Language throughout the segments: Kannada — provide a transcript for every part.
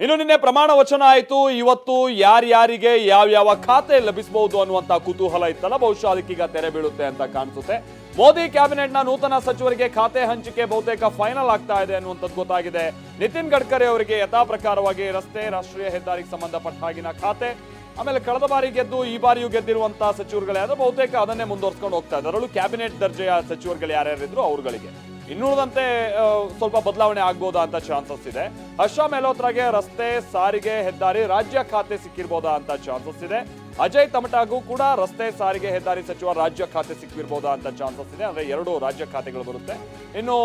ಇನ್ನು ನಿನ್ನೆ ಪ್ರಮಾಣ ವಚನ ಆಯಿತು. ಇವತ್ತು ಯಾರ್ಯಾರಿಗೆ ಯಾವ್ಯಾವ ಖಾತೆ ಲಭಿಸಬಹುದು ಅನ್ನುವಂತ ಕುತೂಹಲ ಇತ್ತಲ್ಲ. ಬಹುಶಃ ಅದಕ್ಕೀಗ ತೆರೆ ಬೀಳುತ್ತೆ ಅಂತ ಕಾಣಿಸುತ್ತೆ. ಮೋದಿ ಕ್ಯಾಬಿನೆಟ್ನ ನೂತನ ಸಚಿವರಿಗೆ ಖಾತೆ ಹಂಚಿಕೆ ಬಹುತೇಕ ಫೈನಲ್ ಆಗ್ತಾ ಇದೆ ಅನ್ನುವಂಥದ್ದು ಗೊತ್ತಾಗಿದೆ. ನಿತಿನ್ ಗಡ್ಕರಿ ಅವರಿಗೆ ಯಥಾ ಪ್ರಕಾರವಾಗಿ ರಸ್ತೆ, ರಾಷ್ಟ್ರೀಯ ಹೆದ್ದಾರಿಗೆ ಸಂಬಂಧಪಟ್ಟ ಹಾಗಿನ ಖಾತೆ. ಆಮೇಲೆ ಕಳೆದ ಬಾರಿ ಗೆದ್ದು ಈ ಬಾರಿಯೂ ಗೆದ್ದಿರುವಂತಹ ಸಚಿವರುಗಳೇ ಬಹುತೇಕ ಅದನ್ನೇ ಮುಂದುವರ್ಸ್ಕೊಂಡು ಹೋಗ್ತಾ ಇದ್ದಾರೆ. ಅದರಲ್ಲೂ ಕ್ಯಾಬಿನೆಟ್ ದರ್ಜೆಯ ಸಚಿವರುಗಳು ಯಾರ್ಯಾರಿದ್ರು ಅವ್ರುಗಳಿಗೆ. ಇನ್ನುಳಿದಂತೆ ಸ್ವಲ್ಪ ಬದಲಾವಣೆ ಆಗ್ಬೋದಾ ಅಂತ ಚಾನ್ಸಸ್ ಇದೆ. ಹರ್ಷ ಮೆಹ್ಲೋತ್ರಾಗೆ ರಸ್ತೆ, ಸಾರಿಗೆ, ಹೆದ್ದಾರಿ ರಾಜ್ಯ ಖಾತೆ ಸಿಕ್ಕಿರ್ಬೋದಾ ಅಂತ ಚಾನ್ಸಸ್ ಇದೆ. ಅಜಯ್ ತಮಟಾಗೂ ಕೂಡ ರಸ್ತೆ, ಸಾರಿಗೆ, ಹೆದ್ದಾರಿ ಸಚಿವ ರಾಜ್ಯ ಖಾತೆ ಸಿಕ್ಕಿರ್ಬೋದಾ ಅಂತ ಚಾನ್ಸಸ್ ಇದೆ. ಅಂದ್ರೆ ಎರಡು ರಾಜ್ಯ ಖಾತೆಗಳು ಬರುತ್ತೆ. ಇನ್ನು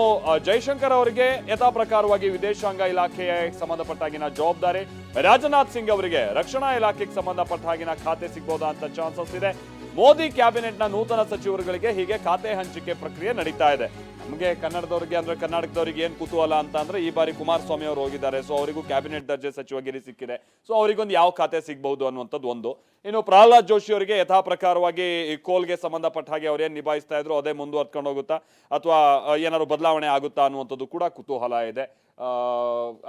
ಜೈಶಂಕರ್ ಅವರಿಗೆ ಯಥಾ ಪ್ರಕಾರವಾಗಿ ವಿದೇಶಾಂಗ ಇಲಾಖೆಗೆ ಸಂಬಂಧಪಟ್ಟಾಗಿನ ಜವಾಬ್ದಾರಿ. ರಾಜನಾಥ್ ಸಿಂಗ್ ಅವರಿಗೆ ರಕ್ಷಣಾ ಇಲಾಖೆಗೆ ಸಂಬಂಧಪಟ್ಟ ಹಾಗಿನ ಖಾತೆ ಸಿಗ್ಬೋದಾ ಅಂತ ಚಾನ್ಸಸ್ ಇದೆ. ಮೋದಿ ಕ್ಯಾಬಿನೆಟ್ನ ನೂತನ ಸಚಿವರುಗಳಿಗೆ ಹೀಗೆ ಖಾತೆ ಹಂಚಿಕೆ ಪ್ರಕ್ರಿಯೆ ನಡೀತಾ ಇದೆ. ನಮಗೆ ಕನ್ನಡದವರಿಗೆ ಅಂದ್ರೆ ಕರ್ನಾಟಕದವರಿಗೆ ಏನ್ ಕುತೂಹಲ ಅಂತ ಅಂದ್ರೆ ಈ ಬಾರಿ ಕುಮಾರಸ್ವಾಮಿ ಅವರು ಹೋಗಿದ್ದಾರೆ. ಸೊ ಅವರಿಗೂ ಕ್ಯಾಬಿನೆಟ್ ದರ್ಜೆ ಸಚಿವಗಿರಿ ಸಿಕ್ಕಿದೆ. ಸೊ ಅವರಿಗೊಂದು ಯಾವ ಖಾತೆ ಸಿಗಬಹುದು ಅನ್ನುವಂಥದ್ದು ಒಂದು. ಇನ್ನು ಪ್ರಹ್ಲಾದ್ ಜೋಶಿ ಅವರಿಗೆ ಯಥಾ ಪ್ರಕಾರವಾಗಿ ಈ ಕೋಲ್ಗೆ ಸಂಬಂಧಪಟ್ಟ ಹಾಗೆ ಅವ್ರೇನು ನಿಭಾಯಿಸ್ತಾ ಇದ್ರು, ಅದೇ ಮುಂದುವರ್ಕೊಂಡು ಹೋಗುತ್ತಾ? ಅಥವಾ ಏನಾದ್ರು ಬದಲಾವಣೆ ಆಗುತ್ತಾ ಅನ್ನುವಂಥದ್ದು ಕೂಡ ಕುತೂಹಲ ಇದೆ.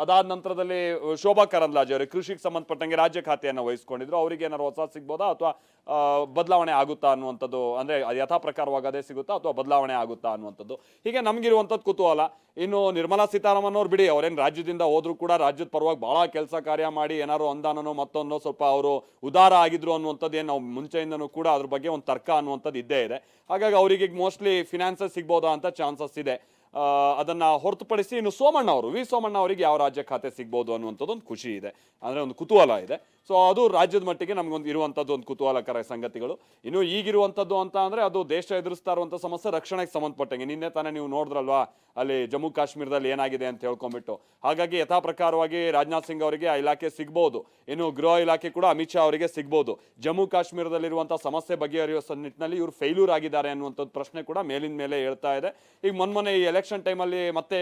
ಅದಾದ ನಂತರದಲ್ಲಿ, ಶೋಭಾ ಕರಂದ್ಲಾಜೆ ಅವರು ಕೃಷಿಗೆ ಸಂಬಂಧಪಟ್ಟಂಗೆ ರಾಜ್ಯ ಖಾತೆಯನ್ನು ವಹಿಸ್ಕೊಂಡಿದ್ರು. ಅವರಿಗೆ ಏನಾದ್ರು ಹೊಸ ಸಿಗ್ಬೋದಾ? ಅಥವಾ ಬದಲಾವಣೆ ಆಗುತ್ತಾ ಅನ್ನುವಂಥದ್ದು, ಅಂದ್ರೆ ಅದು ಯಥಾ ಪ್ರಕಾರವಾಗಿ ಅದೇ ಸಿಗುತ್ತಾ ಅಥವಾ ಬದಲಾವಣೆ ಆಗುತ್ತಾ ಅನ್ನುವಂಥದ್ದು. ಹೀಗೆ ನಮಗಿರುವಂಥದ್ದು ಕುತೂಹಲ. ಇನ್ನು ನಿರ್ಮಲಾ ಸೀತಾರಾಮನ್ ಅವ್ರು ಬಿಡಿ, ಅವರೇನು ರಾಜ್ಯದಿಂದ ಹೋದ್ರು ಕೂಡ ರಾಜ್ಯದ ಪರವಾಗಿ ಬಹಳ ಕೆಲಸ ಕಾರ್ಯ ಮಾಡಿ, ಏನಾದ್ರು ಅನುದಾನನೋ ಮತ್ತೊಂದೋ ಸ್ವಲ್ಪ ಅವರು ಉದಾರ ಆಗಿದ್ರು ಅನ್ನುವಂಥದ್ದು ಏನು ನಾವು ಮುಂಚೆಯಿಂದನೂ ಕೂಡ ಅದ್ರ ಬಗ್ಗೆ ಒಂದು ತರ್ಕ ಅನ್ನುವಂಥದ್ದು ಇದ್ದೇ ಇದೆ. ಹಾಗಾಗಿ ಅವರಿಗೆ ಮೋಸ್ಟ್ಲಿ ಫಿನಾನ್ಸಸ್ ಸಿಗ್ಬೋದಾ ಅಂತ ಚಾನ್ಸಸ್ ಇದೆ. ಅದನ್ನ ಹೊರತುಪಡಿಸಿ ಇನ್ನು ಸೋಮಣ್ಣ ಅವರು, ವಿ ಸೋಮಣ್ಣ ಅವರಿಗೆ ಯಾವ ರಾಜ್ಯ ಖಾತೆ ಸಿಗ್ಬೋದು ಅನ್ನುವಂಥದ್ದು ಒಂದು ಖುಷಿ ಇದೆ. ಅಂದ್ರೆ ಒಂದು ಕುತೂಹಲ ಇದೆ. ಸೊ ಅದು ರಾಜ್ಯದ ಮಟ್ಟಿಗೆ ನಮಗೊಂದು ಇರುವಂಥದ್ದು ಒಂದು ಕುತೂಹಲಕರ ಸಂಗತಿಗಳು. ಇನ್ನು ಈಗಿರುವಂಥದ್ದು ಅಂತ ಅಂದ್ರೆ ಅದು ದೇಶ ಎದುರಿಸ್ತಾ ಇರುವಂಥ ಸಮಸ್ಯೆ ರಕ್ಷಣೆಗೆ ಸಂಬಂಧಪಟ್ಟಂಗೆ. ನಿನ್ನೆ ತಾನೇ ನೀವು ನೋಡಿದ್ರಲ್ವಾ, ಅಲ್ಲಿ ಜಮ್ಮು ಕಾಶ್ಮೀರದಲ್ಲಿ ಏನಾಗಿದೆ ಅಂತ ಹೇಳ್ಕೊಂಡ್ಬಿಟ್ಟು. ಹಾಗಾಗಿ ಯಥಾ ಪ್ರಕಾರವಾಗಿ ರಾಜನಾಥ್ ಸಿಂಗ್ ಅವರಿಗೆ ಆ ಇಲಾಖೆ ಸಿಗ್ಬೋದು. ಇನ್ನು ಗೃಹ ಇಲಾಖೆ ಕೂಡ ಅಮಿತ್ ಶಾ ಅವರಿಗೆ ಸಿಗ್ಬೋದು. ಜಮ್ಮು ಕಾಶ್ಮೀರದಲ್ಲಿರುವಂಥ ಸಮಸ್ಯೆ ಬಗೆಹರಿಯುವ ನಿಟ್ಟಿನಲ್ಲಿ ಇವರು ಫೇಲ್ಯೂರ್ ಆಗಿದ್ದಾರೆ ಅನ್ನುವಂಥದ್ದು ಪ್ರಶ್ನೆ ಕೂಡ ಮೇಲಿನ ಮೇಲೆ ಹೇಳ್ತಾ ಇದೆ. ಈಗ ಮೊನ್ನೆ ಈ ಎಲೆಕ್ಷನ್ ಟೈಮಲ್ಲಿ ಮತ್ತೆ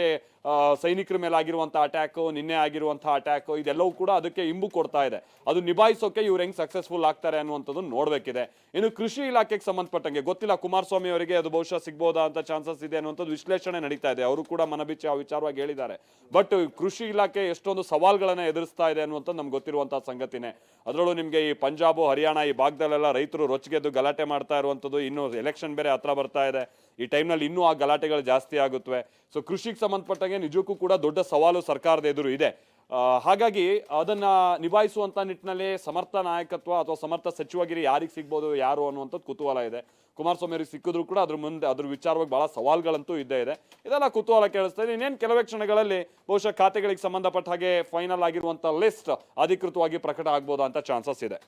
ಸೈನಿಕರ ಮೇಲೆ ಆಗಿರುವಂಥ ಅಟ್ಯಾಕು ನಿನ್ನೆ ಆಗಿರುವಂಥ ಅಟ್ಯಾಕು ಇದೆಲ್ಲವೂ ಕೂಡ ಅದಕ್ಕೆ ಇಂಬು ಕೊಡ್ತಾ ಇದೆ. ಅದು ನಿಭಾಯಿಸೋಕೆ ಇವ್ರು ಹೆಂಗೆ ಸಕ್ಸಸ್ಫುಲ್ ಆಗ್ತಾರೆ ಅನ್ನುವಂಥದ್ದು ನೋಡಬೇಕಿದೆ. ಇನ್ನು ಕೃಷಿ ಇಲಾಖೆಗೆ ಸಂಬಂಧಪಟ್ಟಂಗೆ ಗೊತ್ತಿಲ್ಲ, ಕುಮಾರಸ್ವಾಮಿ ಅವರಿಗೆ ಅದು ಬಹುಶಃ ಸಿಗ್ಬೋದಾ ಅಂತ ಚಾನ್ಸಸ್ ಇದೆ ಅನ್ನುವಂಥದ್ದು ವಿಶ್ಲೇಷಣೆ ನಡೀತಾ ಇದೆ. ಅವರು ಕೂಡ ಮನಬಿಚ್ಚಿ ಆ ವಿಚಾರವಾಗಿ ಹೇಳಿದ್ದಾರೆ. ಬಟ್ ಕೃಷಿ ಇಲಾಖೆ ಎಷ್ಟೊಂದು ಸವಾಲ್ಗಳನ್ನ ಎದುರಿಸ್ತಾ ಇದೆ ಅನ್ನುವಂಥದ್ದು ನಮ್ಗೆ ಗೊತ್ತಿರುವಂತಹ ಸಂಗತಿನೇ. ಅದರಲ್ಲೂ ನಿಮಗೆ ಈ ಪಂಜಾಬ್, ಹರಿಯಾಣ ಈ ಭಾಗದಲ್ಲೆಲ್ಲ ರೈತರು ರೊಚ್ಚಿಗೆದ್ದು ಗಲಾಟೆ ಮಾಡ್ತಾ ಇರುವಂಥದ್ದು, ಇನ್ನು ಎಲೆಕ್ಷನ್ ಬೇರೆ ಹತ್ರ ಬರ್ತಾ ಇದೆ. ಈ ಟೈಮ್ನಲ್ಲಿ ಇನ್ನೂ ಆ ಗಲಾಟೆಗಳು ಜಾಸ್ತಿ ಆಗುತ್ತವೆ ಸೊ ಕೃಷಿಗೆ ಸಂಬಂಧಪಟ್ಟಂಗೆ ನಿಜಕ್ಕೂ ಕೂಡ ದೊಡ್ಡ ಸವಾಲು ಸರ್ಕಾರದ ಎದುರು ಇದೆ. ಹಾಗಾಗಿ ಅದನ್ನ ನಿಭಾಯಿಸುವಂತ ನಿಟ್ಟಿನಲ್ಲಿ ಸಮರ್ಥ ನಾಯಕತ್ವ ಅಥವಾ ಸಮರ್ಥ ಸಚಿವಗಿರಿ ಯಾರಿಗೆ ಸಿಗ್ಬೋದು, ಯಾರು ಅನ್ನುವಂಥದ್ದು ಕುತೂಹಲ ಇದೆ. ಕುಮಾರಸ್ವಾಮಿ ಅವರಿಗೆ ಸಿಕ್ಕಿದ್ರು ಕೂಡ ಅದ್ರ ಮುಂದೆ, ಅದ್ರ ವಿಚಾರವಾಗಿ ಬಹಳ ಸವಾಲುಗಳಂತೂ ಇದ್ದೇ ಇದೆ. ಇದೆಲ್ಲ ಕುತೂಹಲ ಕೇಳಿಸ್ತಾ ಇದೆ. ಇನ್ನೇನು ಕೆಲವೇ ಕ್ಷಣಗಳಲ್ಲಿ ಬಹುಶಃ ಖಾತೆಗಳಿಗೆ ಸಂಬಂಧಪಟ್ಟ ಹಾಗೆ ಫೈನಲ್ ಆಗಿರುವಂತ ಲಿಸ್ಟ್ ಅಧಿಕೃತವಾಗಿ ಪ್ರಕಟ ಆಗ್ಬೋದಾ ಅಂತ ಚಾನ್ಸಸ್ ಇದೆ.